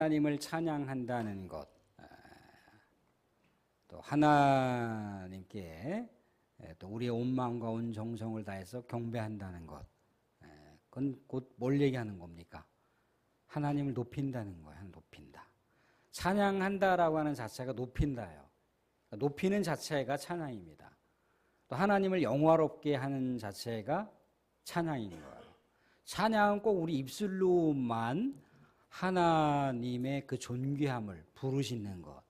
하나님을 찬양한다는 것, 아, 또 하나님께 예, 또 우리의 온 마음과 온 정성을 다해서 경배한다는 것, 예, 그건 곧 뭘 얘기하는 겁니까? 하나님을 높인다는 거야, 높인다. 찬양한다라고 하는 자체가 높인다요. 높이는 자체가 찬양입니다. 또 하나님을 영화롭게 하는 자체가 찬양인 거예요. 찬양은 꼭 우리 입술로만 하나님의 그 존귀함을 부르시는 것.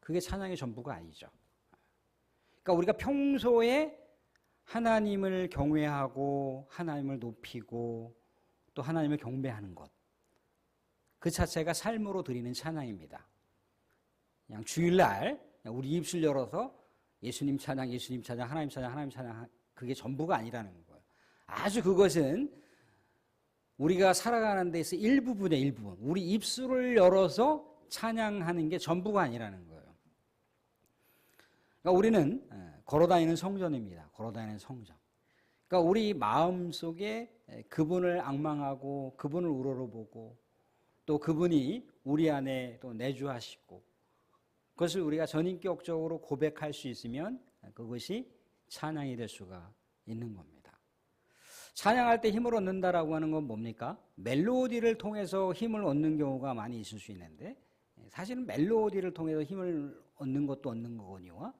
그게 찬양의 전부가 아니죠. 그러니까 우리가 평소에 하나님을 경외하고 하나님을 높이고 또 하나님을 경배하는 것. 그 자체가 삶으로 드리는 찬양입니다. 그냥 주일날 우리 입술 열어서 예수님 찬양, 예수님 찬양, 하나님 찬양, 하나님 찬양 그게 전부가 아니라는 거예요. 아주 그것은 우리가 살아가는 데서 일부분의 일부분. 우리 입술을 열어서 찬양하는 게 전부가 아니라는 거예요. 그러니까 우리는 걸어다니는 성전입니다. 걸어다니는 성전. 그러니까 우리 마음 속에 그분을 악망하고 그분을 우러러보고 또 그분이 우리 안에 또 내주하시고 그것을 우리가 전인격적으로 고백할 수 있으면 그것이 찬양이 될 수가 있는 겁니다. 찬양할 때 힘을 얻는다라고 하는 건 뭡니까? 멜로디를 통해서 힘을 얻는 경우가 많이 있을 수 있는데 사실은 멜로디를 통해서 힘을 얻는 것도 얻는 거거니와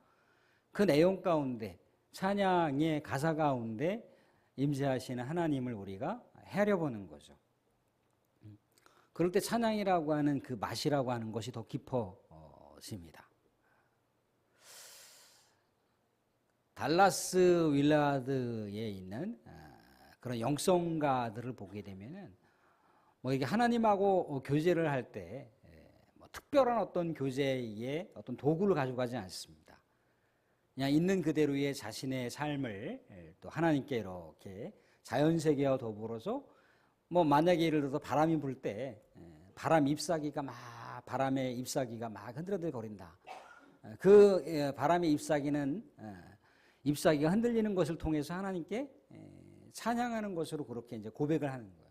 그 내용 가운데 찬양의 가사 가운데 임재하시는 하나님을 우리가 헤아려보는 거죠. 그럴 때 찬양이라고 하는 그 맛이라고 하는 것이 더 깊어집니다. 달라스 윌라드에 있는 그런 영성가들을 보게 되면은 뭐 이게 하나님하고 교제를 할때 뭐 특별한 어떤 교제의 어떤 도구를 가져가지 않습니다. 그냥 있는 그대로의 자신의 삶을 또 하나님께 이렇게 자연 세계와 더불어서 뭐 만약에 예를 들어서 바람이 불 때 바람 잎사귀가 막 바람의 잎사귀가 막 흔들흔들 거린다. 그 바람의 잎사귀는 잎사귀가 흔들리는 것을 통해서 하나님께 찬양하는 것으로 그렇게 이제 고백을 하는 거예요.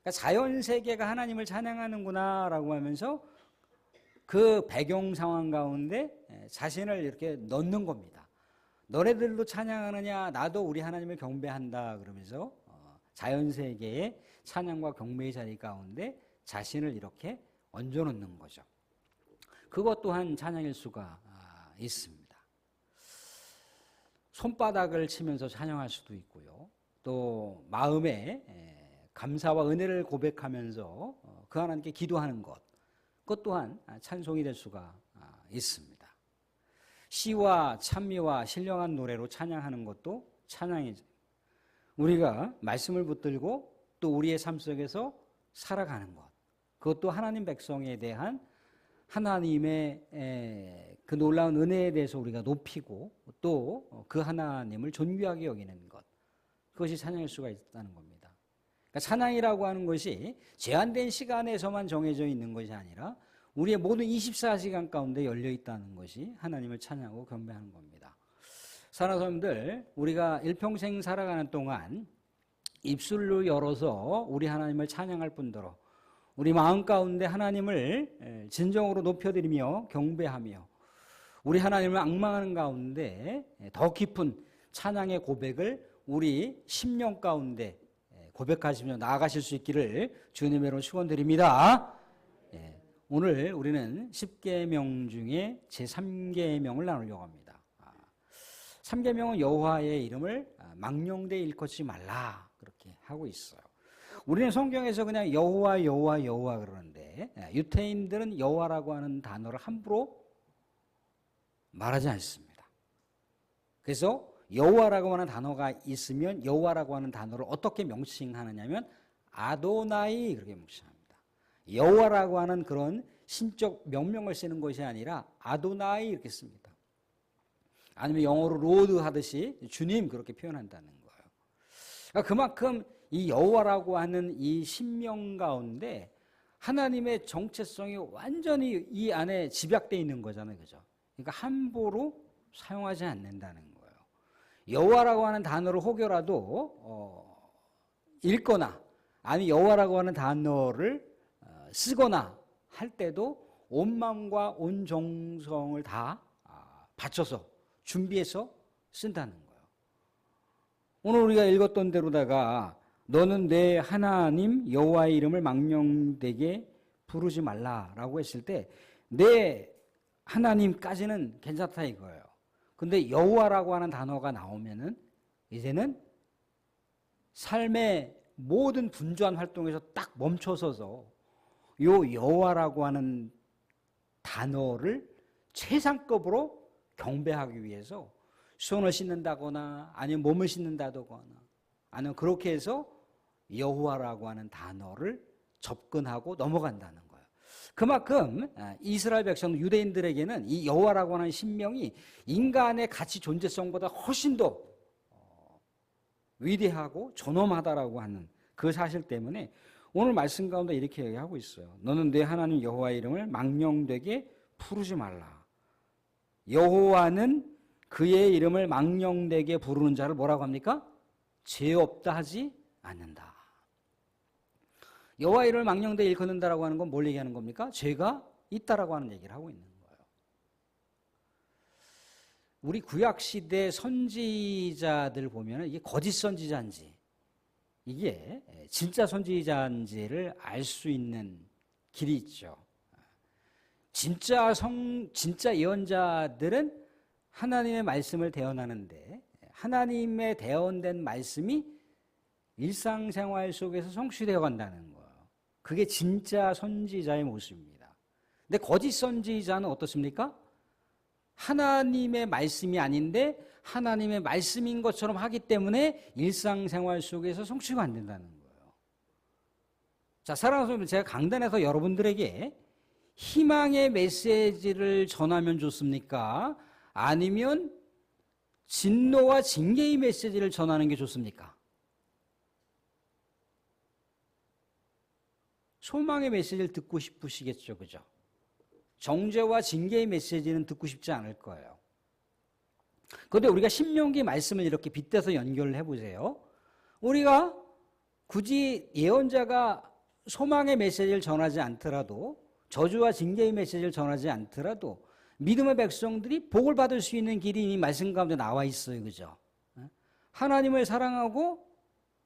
그러니까 자연 세계가 하나님을 찬양하는구나라고 하면서 그 배경 상황 가운데 자신을 이렇게 넣는 겁니다. 너네들도 찬양하느냐? 나도 우리 하나님을 경배한다. 그러면서 자연 세계의 찬양과 경배의 자리 가운데 자신을 이렇게 얹어 놓는 거죠. 그것 또한 찬양일 수가 있습니다. 손바닥을 치면서 찬양할 수도 있고요. 또 마음에 감사와 은혜를 고백하면서 그 하나님께 기도하는 것. 그것 또한 찬송이 될 수가 있습니다. 시와 찬미와 신령한 노래로 찬양하는 것도 찬양이죠. 우리가 말씀을 붙들고 또 우리의 삶 속에서 살아가는 것. 그것도 하나님 백성에 대한 하나님의 그 놀라운 은혜에 대해서 우리가 높이고 또 그 하나님을 존귀하게 여기는 것. 그것이 찬양일 수가 있다는 겁니다. 그러니까 찬양이라고 하는 것이 제한된 시간에서만 정해져 있는 것이 아니라 우리의 모든 24시간 가운데 열려 있다는 것이 하나님을 찬양하고 경배하는 겁니다. 사랑하는 우리가 일평생 살아가는 동안 입술로 열어서 우리 하나님을 찬양할 뿐더러 우리 마음 가운데 하나님을 진정으로 높여드리며 경배하며 우리 하나님을 악망하는 가운데 더 깊은 찬양의 고백을 우리 심령 가운데 고백하시며 나아가실 수 있기를 주님으로 축원드립니다. 오늘 우리는 10계명 중에 제3계명을 나누려고 합니다. 3계명은 여호와의 이름을 망령되이 일컫지 말라 그렇게 하고 있어요. 우리는 성경에서 그냥 여호와 여호와 여호와 그러는데 유태인들은 여호와라고 하는 단어를 함부로 말하지 않습니다. 그래서 여호와라고 하는 단어가 있으면 여호와라고 하는 단어를 어떻게 명칭하느냐면 아도나이 그렇게 명칭합니다. 여호와라고 하는 그런 신적 명명을 쓰는 것이 아니라 아도나이 이렇게 씁니다. 아니면 영어로 로드 하듯이 주님 그렇게 표현한다는 거예요. 그러니까 그만큼 이 여호와라고 하는 이 신명 가운데 하나님의 정체성이 완전히 이 안에 집약되어 있는 거잖아요. 그죠? 그러니까 함부로 사용하지 않는다는 거예요. 여호와라고 하는 단어를 혹여라도 어, 읽거나 아니 여호와라고 하는 단어를 어, 쓰거나 할 때도 온 마음과 온 정성을 다 아, 바쳐서 준비해서 쓴다는 거예요. 오늘 우리가 읽었던 대로다가 너는 내 하나님 여호와의 이름을 망령되게 부르지 말라라고 했을 때 내 하나님까지는 괜찮다 이거예요. 근데 여호와라고 하는 단어가 나오면은 이제는 삶의 모든 분주한 활동에서 딱 멈춰서서 요 여호와라고 하는 단어를 최상급으로 경배하기 위해서 손을 씻는다거나 아니면 몸을 씻는다거나 아니면 그렇게 해서 여호와라고 하는 단어를 접근하고 넘어간다는. 그만큼 아, 이스라엘 백성 유대인들에게는 이 여호와라고 하는 신명이 인간의 가치 존재성보다 훨씬 더 어, 위대하고 존엄하다라고 하는 그 사실 때문에 오늘 말씀 가운데 이렇게 얘기하고 있어요. 너는 내 하나님 여호와의 이름을 망령되게 부르지 말라. 여호와는 그의 이름을 망령되게 부르는 자를 뭐라고 합니까? 죄 없다 하지 않는다. 여호와 이름을 망령되게 일컫는다라고 하는 건 뭘 얘기하는 겁니까? 죄가 있다라고 하는 얘기를 하고 있는 거예요. 우리 구약 시대 선지자들 보면 이게 거짓 선지자인지 이게 진짜 선지자인지를 알 수 있는 길이 있죠. 진짜 성 진짜 예언자들은 하나님의 말씀을 대언하는데 하나님의 대언된 말씀이 일상생활 속에서 성취되어 간다는 거예요. 그게 진짜 선지자의 모습입니다. 근데 거짓 선지자는 어떻습니까? 하나님의 말씀이 아닌데 하나님의 말씀인 것처럼 하기 때문에 일상생활 속에서 성취가 안 된다는 거예요. 자, 사랑하는 여러분, 제가 강단에서 여러분들에게 희망의 메시지를 전하면 좋습니까? 아니면 진노와 징계의 메시지를 전하는 게 좋습니까? 소망의 메시지를 듣고 싶으시겠죠, 그죠? 정죄와 징계의 메시지는 듣고 싶지 않을 거예요. 그런데 우리가 신명기 말씀을 이렇게 빗대서 연결을 해보세요. 우리가 굳이 예언자가 소망의 메시지를 전하지 않더라도 저주와 징계의 메시지를 전하지 않더라도 믿음의 백성들이 복을 받을 수 있는 길이 이미 말씀 가운데 나와 있어요. 그죠? 하나님을 사랑하고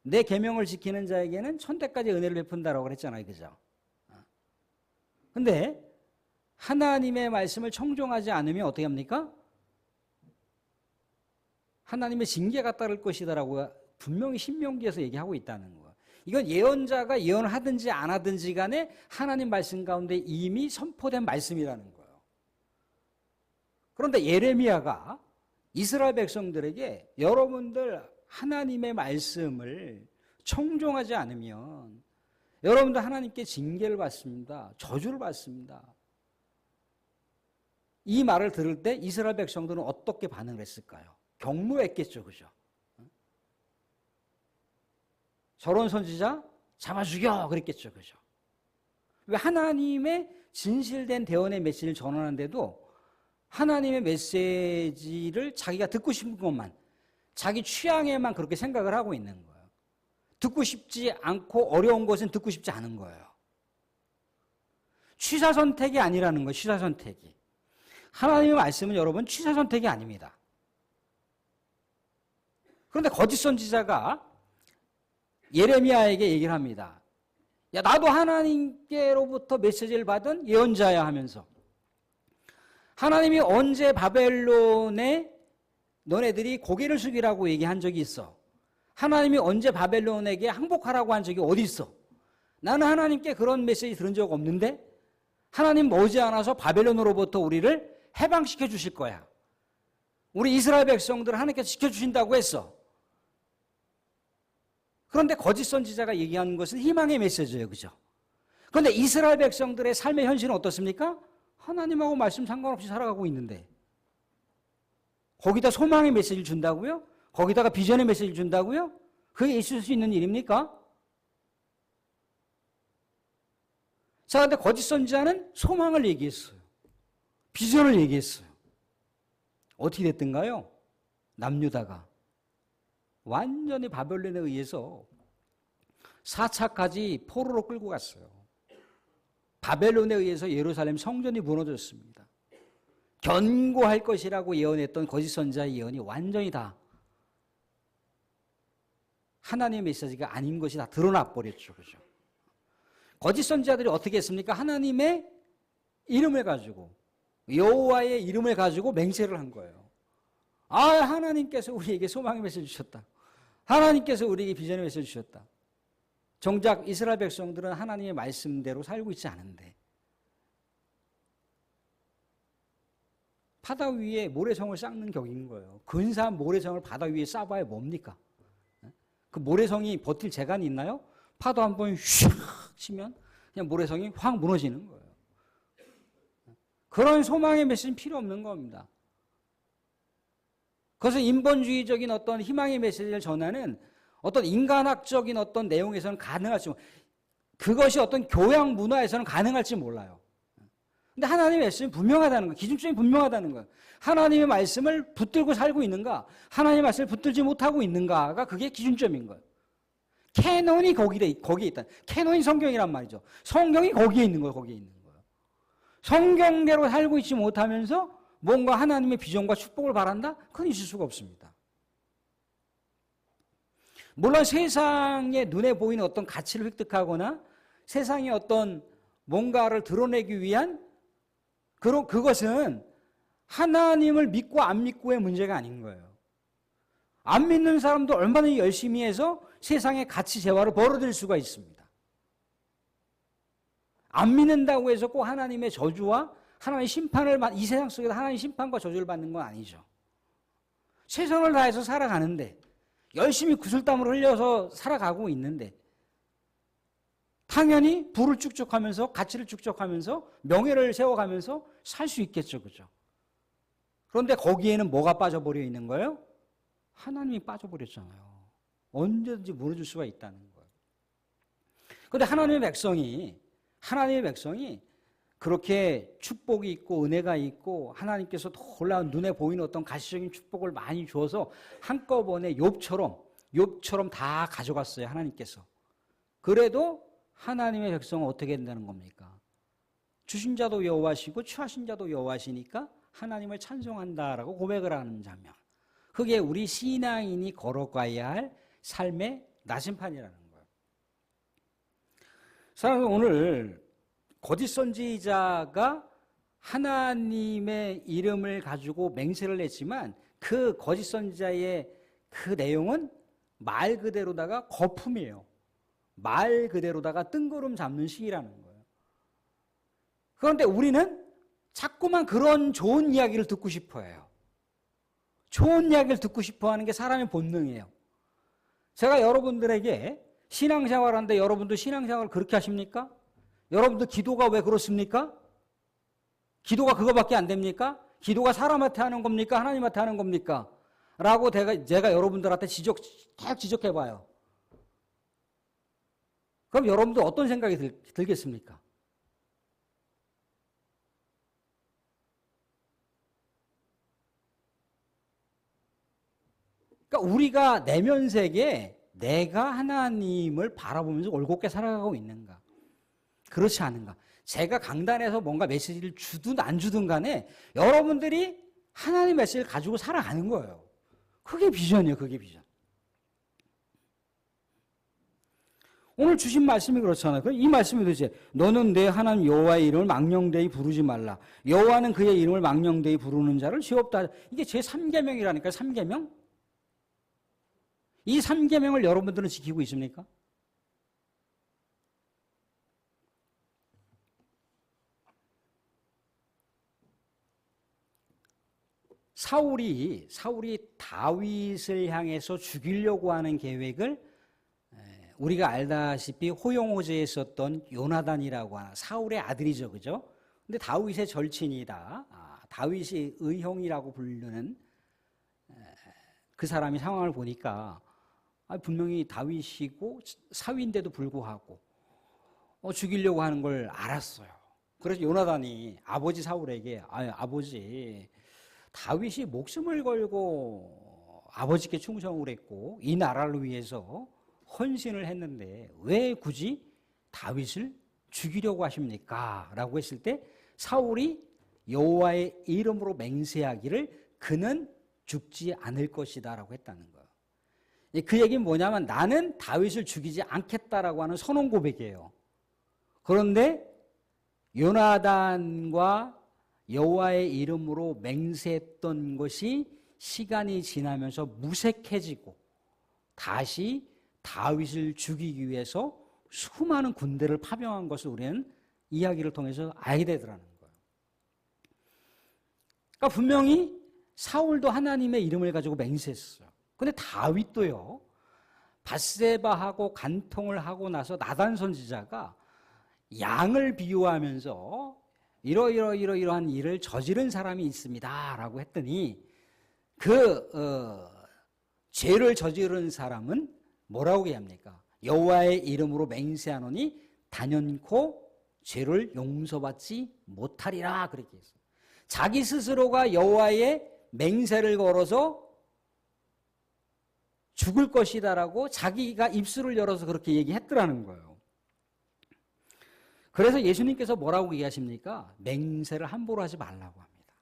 내 계명을 지키는 자에게는 천대까지 은혜를 베푼다라고 그랬잖아요. 그죠? 근데 하나님의 말씀을 청종하지 않으면 어떻게 합니까? 하나님의 징계가 따를 것이다라고 분명히 신명기에서 얘기하고 있다는 거예요. 이건 예언자가 예언을 하든지 안 하든지 간에 하나님 말씀 가운데 이미 선포된 말씀이라는 거예요. 그런데 예레미야가 이스라엘 백성들에게 여러분들 하나님의 말씀을 청종하지 않으면 여러분들 하나님께 징계를 받습니다. 저주를 받습니다. 이 말을 들을 때 이스라엘 백성들은 어떻게 반응을 했을까요? 경무했겠죠, 그죠? 저런 선지자 잡아 죽여 그랬겠죠, 그죠? 왜 하나님의 진실된 대원의 메시지를 전하는데도 하나님의 메시지를 자기가 듣고 싶은 것만 자기 취향에만 그렇게 생각을 하고 있는 거예요. 듣고 싶지 않고 어려운 것은 듣고 싶지 않은 거예요. 취사 선택이 아니라는 거예요. 취사 선택이. 하나님의 말씀은 여러분 취사 선택이 아닙니다. 그런데 거짓 선지자가 예레미야에게 얘기를 합니다. 야, 나도 하나님께로부터 메시지를 받은 예언자야 하면서 하나님이 언제 바벨론에 너네들이 고개를 숙이라고 얘기한 적이 있어. 하나님이 언제 바벨론에게 항복하라고 한 적이 어디 있어? 나는 하나님께 그런 메시지 들은 적 없는데 하나님 머지않아서 바벨론으로부터 우리를 해방시켜 주실 거야. 우리 이스라엘 백성들을 하나님께서 지켜주신다고 했어. 그런데 거짓 선지자가 얘기하는 것은 희망의 메시지예요. 그죠? 그런데 이스라엘 백성들의 삶의 현실은 어떻습니까? 하나님하고 말씀 상관없이 살아가고 있는데 거기다 소망의 메시지를 준다고요? 거기다가 비전의 메시지를 준다고요? 그게 있을 수 있는 일입니까? 자, 근데 거짓 선지자는 소망을 얘기했어요. 비전을 얘기했어요. 어떻게 됐던가요? 남유다가 완전히 바벨론에 의해서 4차까지 포로로 끌고 갔어요. 바벨론에 의해서 예루살렘 성전이 무너졌습니다. 견고할 것이라고 예언했던 거짓 선자의 예언이 완전히 다 하나님의 메시지가 아닌 것이 다 드러나 버렸죠. 그죠? 거짓 선자들이 어떻게 했습니까? 하나님의 이름을 가지고 여호와의 이름을 가지고 맹세를 한 거예요. 아, 하나님께서 우리에게 소망의 메시지 주셨다. 하나님께서 우리에게 비전의 메시지 주셨다. 정작 이스라엘 백성들은 하나님의 말씀대로 살고 있지 않은데 바다 위에 모래성을 쌓는 격인 거예요. 근사한 모래성을 바다 위에 쌓아봐야 뭡니까? 그 모래성이 버틸 재간이 있나요? 파도 한 번 슉 치면 그냥 모래성이 확 무너지는 거예요. 그런 소망의 메시지는 필요 없는 겁니다. 그것은 인본주의적인 어떤 희망의 메시지를 전하는 어떤 인간학적인 어떤 내용에서는 가능할지 그것이 어떤 교양 문화에서는 가능할지 몰라요. 근데 하나님의 말씀이 분명하다는 거, 기준점이 분명하다는 거예요. 하나님의 말씀을 붙들고 살고 있는가, 하나님의 말씀을 붙들지 못하고 있는가가 그게 기준점인 거예요. 캐논이 거기에, 거기에 있다. 캐논이 성경이란 말이죠. 성경이 거기에 있는 거예요, 거기에 있는 거예요. 성경대로 살고 있지 못하면서 뭔가 하나님의 비전과 축복을 바란다? 그건 있을 수가 없습니다. 물론 세상에 눈에 보이는 어떤 가치를 획득하거나 세상의 어떤 뭔가를 드러내기 위한 그런 그것은 하나님을 믿고 안 믿고의 문제가 아닌 거예요. 안 믿는 사람도 얼마나 열심히 해서 세상의 가치 재화를 벌어들일 수가 있습니다. 안 믿는다고 해서 꼭 하나님의 저주와 하나님의 심판을 이 세상 속에서 하나님의 심판과 저주를 받는 건 아니죠. 최선을 다해서 살아가는데 열심히 구슬땀을 흘려서 살아가고 있는데 당연히 부를 축적하면서 가치를 축적하면서 명예를 세워가면서 살 수 있겠죠. 그죠? 그런데 거기에는 뭐가 빠져버려 있는 거예요? 하나님이 빠져버렸잖아요. 언제든지 무너질 수가 있다는 거예요. 그런데 하나님의 백성이 하나님의 백성이 그렇게 축복이 있고 은혜가 있고 하나님께서 놀라운 눈에 보이는 어떤 가시적인 축복을 많이 주어서 한꺼번에 욥처럼 욥처럼 다 가져갔어요 하나님께서 그래도 하나님의 백성은 어떻게 된다는 겁니까? 주신 자도 여호와시고 취하신 자도 여호와시니까 하나님을 찬송한다라고 고백을 하는 장면. 그게 우리 신앙인이 걸어가야 할 삶의 나심판이라는 거예요. 사랑하는 오늘 거짓 선지자가 하나님의 이름을 가지고 맹세를 했지만 그 거짓 선지자의 그 내용은 말 그대로다가 거품이에요. 말 그대로다가 뜬구름 잡는 시이라는 거예요. 그런데 우리는 자꾸만 그런 좋은 이야기를 듣고 싶어 해요. 좋은 이야기를 듣고 싶어 하는 게 사람의 본능이에요. 제가 여러분들에게 신앙생활 하는데 여러분도 신앙생활 그렇게 하십니까? 여러분들 기도가 왜 그렇습니까? 기도가 그거밖에 안 됩니까? 기도가 사람한테 하는 겁니까? 하나님한테 하는 겁니까? 라고 제가, 여러분들한테 지적, 딱 지적해봐요. 그럼 여러분들 어떤 생각이 들, 들겠습니까? 그러니까 우리가 내면 세계에 내가 하나님을 바라보면서 올곧게 살아가고 있는가? 그렇지 않은가? 제가 강단에서 뭔가 메시지를 주든 안 주든 간에 여러분들이 하나님 메시지를 가지고 살아가는 거예요. 그게 비전이에요. 그게 비전. 오늘 주신 말씀이 그렇잖아요. 이 말씀이 도대체 너는 내 하나님 여호와의 이름을 망령되이 부르지 말라. 여호와는 그의 이름을 망령되이 부르는 자를 지없다. 이게 제 3계명이라니까 3계명? 이 3계명을 여러분들은 지키고 있습니까? 사울이 사울이 다윗을 향해서 죽이려고 하는 계획을 우리가 알다시피 호용호제에 썼던 요나단이라고 하는 사울의 아들이죠, 그죠? 근데 다윗의 절친이다. 아, 다윗이 의형이라고 부르는 그 사람이 상황을 보니까 아, 분명히 다윗이고 사위인데도 불구하고 어, 죽이려고 하는 걸 알았어요. 그래서 요나단이 아버지 사울에게 아, 아버지 다윗이 목숨을 걸고 아버지께 충성을 했고 이 나라를 위해서 헌신을 했는데 왜 굳이 다윗을 죽이려고 하십니까? 라고 했을 때 사울이 여호와의 이름으로 맹세하기를 그는 죽지 않을 것이다라고 했다는 거예요. 그 얘기는 뭐냐면 나는 다윗을 죽이지 않겠다라고 하는 선언 고백이에요. 그런데 요나단과 여호와의 이름으로 맹세했던 것이 시간이 지나면서 무색해지고 다시 다윗을 죽이기 위해서 수많은 군대를 파병한 것을 우리는 이야기를 통해서 알게 되더라는 거예요. 그러니까 분명히 사울도 하나님의 이름을 가지고 맹세했어요. 근데 다윗도요. 바세바하고 간통을 하고 나서 나단 선지자가 양을 비유하면서 이러이러 이러이러한 일을 저지른 사람이 있습니다라고 했더니 그 어, 죄를 저지른 사람은 뭐라고 얘기합니까? 여호와의 이름으로 맹세하노니 단연코 죄를 용서받지 못하리라 그렇게 했어요. 자기 스스로가 여호와의 맹세를 걸어서 죽을 것이다라고 자기가 입술을 열어서 그렇게 얘기했더라는 거예요. 그래서 예수님께서 뭐라고 얘기하십니까? 맹세를 함부로 하지 말라고 합니다.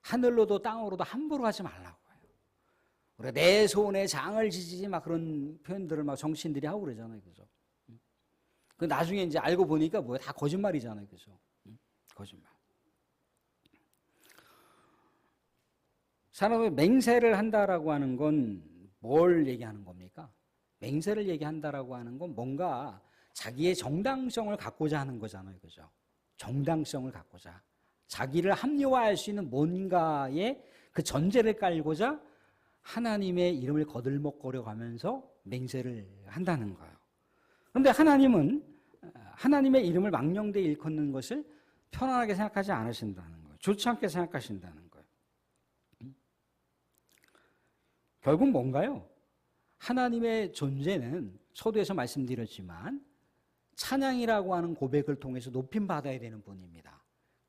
하늘로도 땅으로도 함부로 하지 말라고. 우리가 내 손에 장을 지지지 막 그런 표현들을 막 정치인들이 하고 그러잖아요. 그죠? 그 나중에 이제 알고 보니까 뭐야? 다 거짓말이잖아요. 그죠? 거짓말. 사람이 맹세를 한다라고 하는 건 뭘 얘기하는 겁니까? 맹세를 얘기한다라고 하는 건 뭔가 자기의 정당성을 갖고자 하는 거잖아요. 그죠? 정당성을 갖고자. 자기를 합리화할 수 있는 뭔가의 그 전제를 깔고자 하나님의 이름을 거들먹거려 가면서 맹세를 한다는 거예요. 그런데 하나님은 하나님의 이름을 망령되이 일컫는 것을 편안하게 생각하지 않으신다는 거예요. 좋지 않게 생각하신다는 거예요. 결국 뭔가요? 하나님의 존재는 서두에서 말씀드렸지만 찬양이라고 하는 고백을 통해서 높임 받아야 되는 분입니다.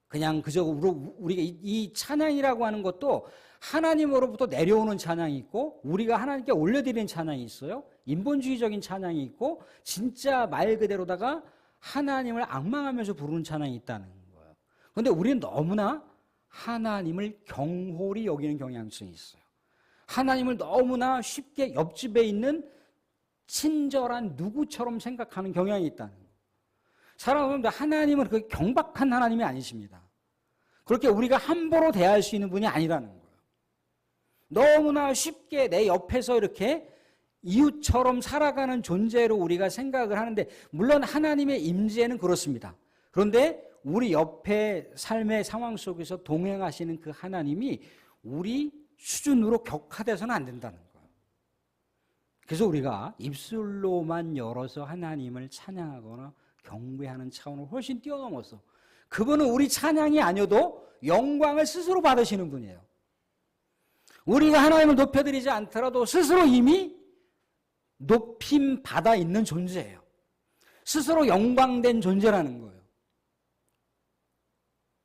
그냥 그저 우리가 이 찬양이라고 하는 것도 하나님으로부터 내려오는 찬양이 있고 우리가 하나님께 올려드리는 찬양이 있어요. 인본주의적인 찬양이 있고 진짜 말 그대로다가 하나님을 악망하면서 부르는 찬양이 있다는 거예요. 그런데 우리는 너무나 하나님을 경홀히 여기는 경향성이 있어요. 하나님을 너무나 쉽게 옆집에 있는 친절한 누구처럼 생각하는 경향이 있다는 거예요. 사랑하는 하나님은 그 경박한 하나님이 아니십니다. 그렇게 우리가 함부로 대할 수 있는 분이 아니라는 거예요. 너무나 쉽게 내 옆에서 이렇게 이웃처럼 살아가는 존재로 우리가 생각을 하는데 물론 하나님의 임재는 그렇습니다. 그런데 우리 옆에 삶의 상황 속에서 동행하시는 그 하나님이 우리 수준으로 격화돼서는 안 된다는 거예요. 그래서 우리가 입술로만 열어서 하나님을 찬양하거나 경배하는 차원을 훨씬 뛰어넘어서 그분은 우리 찬양이 아니어도 영광을 스스로 받으시는 분이에요. 우리가 하나님을 높여드리지 않더라도 스스로 이미 높임 받아 있는 존재예요. 스스로 영광된 존재라는 거예요.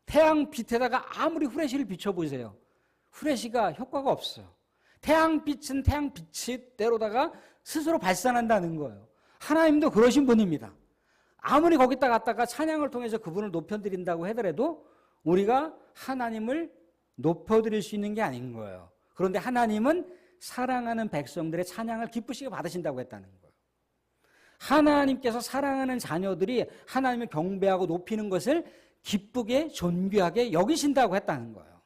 태양빛에다가 아무리 후레쉬를 비춰보세요. 후레쉬가 효과가 없어요. 태양빛은 태양빛대로다가 스스로 발산한다는 거예요. 하나님도 그러신 분입니다. 아무리 거기다 갔다가 찬양을 통해서 그분을 높여드린다고 하더라도 우리가 하나님을 높여드릴 수 있는 게 아닌 거예요. 그런데 하나님은 사랑하는 백성들의 찬양을 기쁘시게 받으신다고 했다는 거예요. 하나님께서 사랑하는 자녀들이 하나님을 경배하고 높이는 것을 기쁘게 존귀하게 여기신다고 했다는 거예요.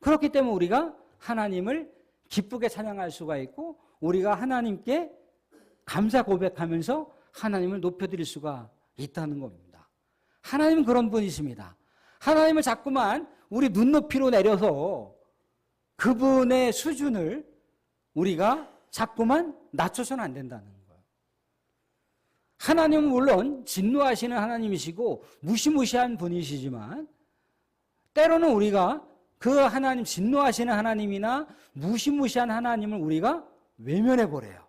그렇기 때문에 우리가 하나님을 기쁘게 찬양할 수가 있고 우리가 하나님께 감사 고백하면서 하나님을 높여드릴 수가 있다는 겁니다. 하나님은 그런 분이십니다. 하나님을 자꾸만 우리 눈높이로 내려서 그분의 수준을 우리가 자꾸만 낮춰서는 안 된다는 거예요. 하나님은 물론 진노하시는 하나님이시고 무시무시한 분이시지만 때로는 우리가 그 하나님 진노하시는 하나님이나 무시무시한 하나님을 우리가 외면해 버려요.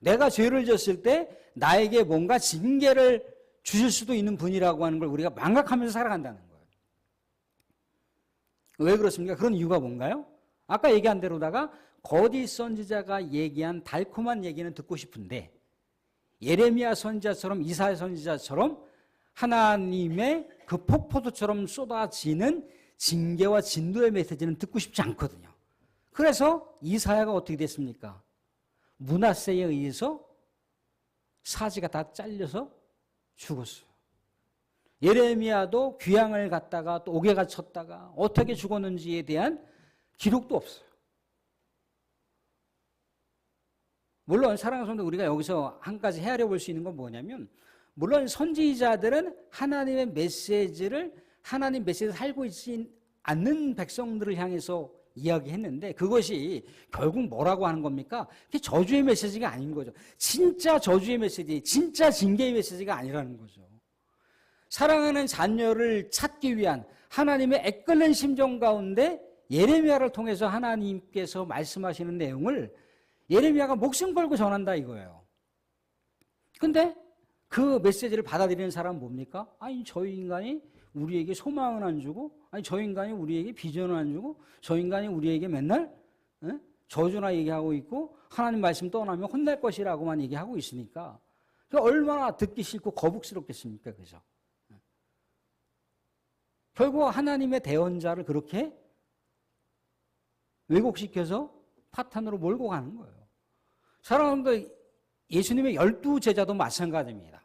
내가 죄를 졌을 때 나에게 뭔가 징계를 주실 수도 있는 분이라고 하는 걸 우리가 망각하면서 살아간다는 거예요. 왜 그렇습니까? 그런 이유가 뭔가요? 아까 얘기한 대로다가 거짓 선지자가 얘기한 달콤한 얘기는 듣고 싶은데 예레미야 선지자처럼 이사야 선지자처럼 하나님의 그 폭포도처럼 쏟아지는 징계와 진도의 메시지는 듣고 싶지 않거든요. 그래서 이사야가 어떻게 됐습니까? 문하세에 의해서 사지가 다 잘려서 죽었어요. 예레미야도 귀향을 갔다가 또 옥에 갇혔다가 어떻게 죽었는지에 대한 기록도 없어요. 물론 사랑하는 성도 우리가 여기서 한 가지 헤아려 볼 수 있는 건 뭐냐면 물론 선지자들은 하나님의 메시지를 하나님 메시지를 살고 있지 않는 백성들을 향해서 이야기했는데 그것이 결국 뭐라고 하는 겁니까? 그게 저주의 메시지가 아닌 거죠. 진짜 저주의 메시지, 진짜 징계의 메시지가 아니라는 거죠. 사랑하는 자녀를 찾기 위한 하나님의 애끓는 심정 가운데 예레미야를 통해서 하나님께서 말씀하시는 내용을 예레미야가 목숨 걸고 전한다 이거예요. 근데 그 메시지를 받아들이는 사람은 뭡니까? 아니 저 인간이 우리에게 소망은 안 주고 아니 저 인간이 우리에게 비전을 안 주고 저 인간이 우리에게 맨날 에? 저주나 얘기하고 있고 하나님 말씀 떠나면 혼날 것이라고만 얘기하고 있으니까 얼마나 듣기 싫고 거북스럽겠습니까 그죠? 결국 하나님의 대언자를 그렇게 왜곡시켜서 파탄으로 몰고 가는 거예요. 사랑하는 예수님의 열두 제자도 마찬가지입니다.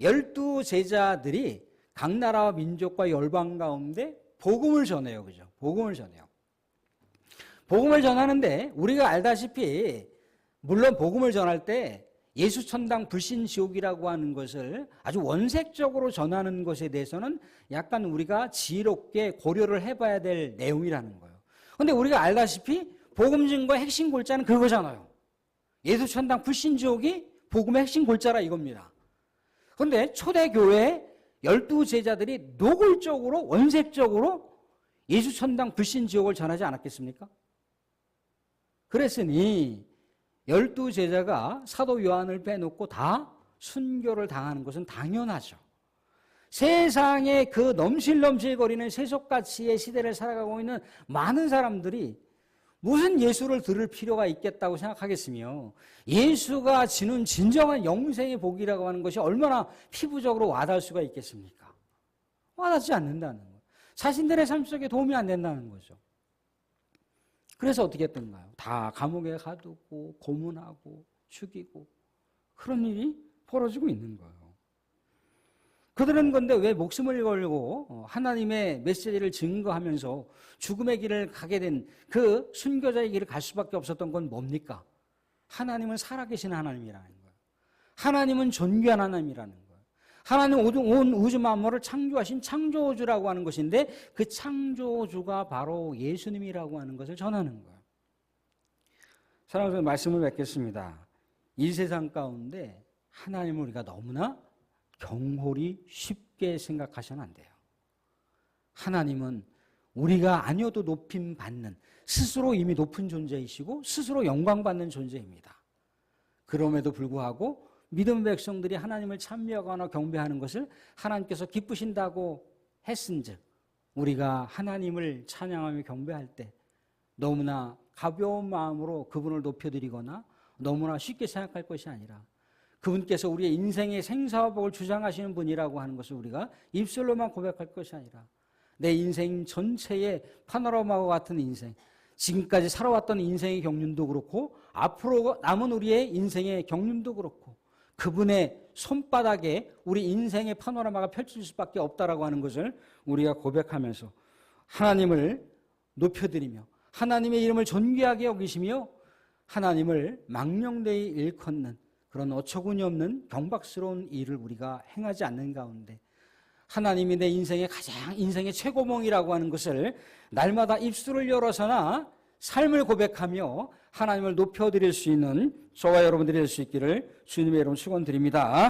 열두 제자들이 각 나라와 민족과 열방 가운데 복음을 전해요. 그죠? 복음을 전해요. 복음을 전하는데 우리가 알다시피 물론 복음을 전할 때 예수 천당 불신 지옥이라고 하는 것을 아주 원색적으로 전하는 것에 대해서는 약간 우리가 지혜롭게 고려를 해봐야 될 내용이라는 거예요. 근데 우리가 알다시피 복음 증거의 핵심 골자는 그거잖아요. 예수 천당 불신 지옥이 복음의 핵심 골자라 이겁니다. 그런데 초대교회 열두 제자들이 노골적으로 원색적으로 예수 천당 불신 지옥을 전하지 않았겠습니까? 그랬으니 열두 제자가 사도 요한을 빼놓고 다 순교를 당하는 것은 당연하죠. 세상에 그 넘실넘실거리는 세속가치의 시대를 살아가고 있는 많은 사람들이 무슨 예수를 들을 필요가 있겠다고 생각하겠으며 예수가 지는 진정한 영생의 복이라고 하는 것이 얼마나 피부적으로 와닿을 수가 있겠습니까? 와닿지 않는다는 거예요. 자신들의 삶 속에 도움이 안 된다는 거죠. 그래서 어떻게 했던가요? 다 감옥에 가두고 고문하고 죽이고 그런 일이 벌어지고 있는 거예요. 그들은 건데 왜 목숨을 걸고 하나님의 메시지를 증거하면서 죽음의 길을 가게 된 그 순교자의 길을 갈 수밖에 없었던 건 뭡니까? 하나님은 살아계신 하나님이라는 거예요. 하나님은 존귀한 하나님이라는 거예요. 하나님 온 우주 만물을 창조하신 창조주라고 하는 것인데 그 창조주가 바로 예수님이라고 하는 것을 전하는 거예요. 사랑하는 말씀을 맺겠습니다. 이 세상 가운데 하나님을 우리가 너무나 경홀히 쉽게 생각하셔는 안 돼요. 하나님은 우리가 아니어도 높임 받는 스스로 이미 높은 존재이시고 스스로 영광 받는 존재입니다. 그럼에도 불구하고 믿음 백성들이 하나님을 찬미하거나 경배하는 것을 하나님께서 기쁘신다고 했은즉 우리가 하나님을 찬양하며 경배할 때 너무나 가벼운 마음으로 그분을 높여드리거나 너무나 쉽게 생각할 것이 아니라 그분께서 우리의 인생의 생사화복을 주장하시는 분이라고 하는 것을 우리가 입술로만 고백할 것이 아니라 내 인생 전체의 파노라마와 같은 인생, 지금까지 살아왔던 인생의 경륜도 그렇고 앞으로 남은 우리의 인생의 경륜도 그렇고 그분의 손바닥에 우리 인생의 파노라마가 펼칠 수밖에 없다라고 하는 것을 우리가 고백하면서 하나님을 높여드리며 하나님의 이름을 존귀하게 여기시며 하나님을 망령되이 일컫는 그런 어처구니 없는 경박스러운 일을 우리가 행하지 않는 가운데 하나님이 내 인생의 가장 인생의 최고몽이라고 하는 것을 날마다 입술을 열어서나 삶을 고백하며 하나님을 높여드릴 수 있는 저와 여러분들이 될 수 있기를 주님의 이름 축원드립니다.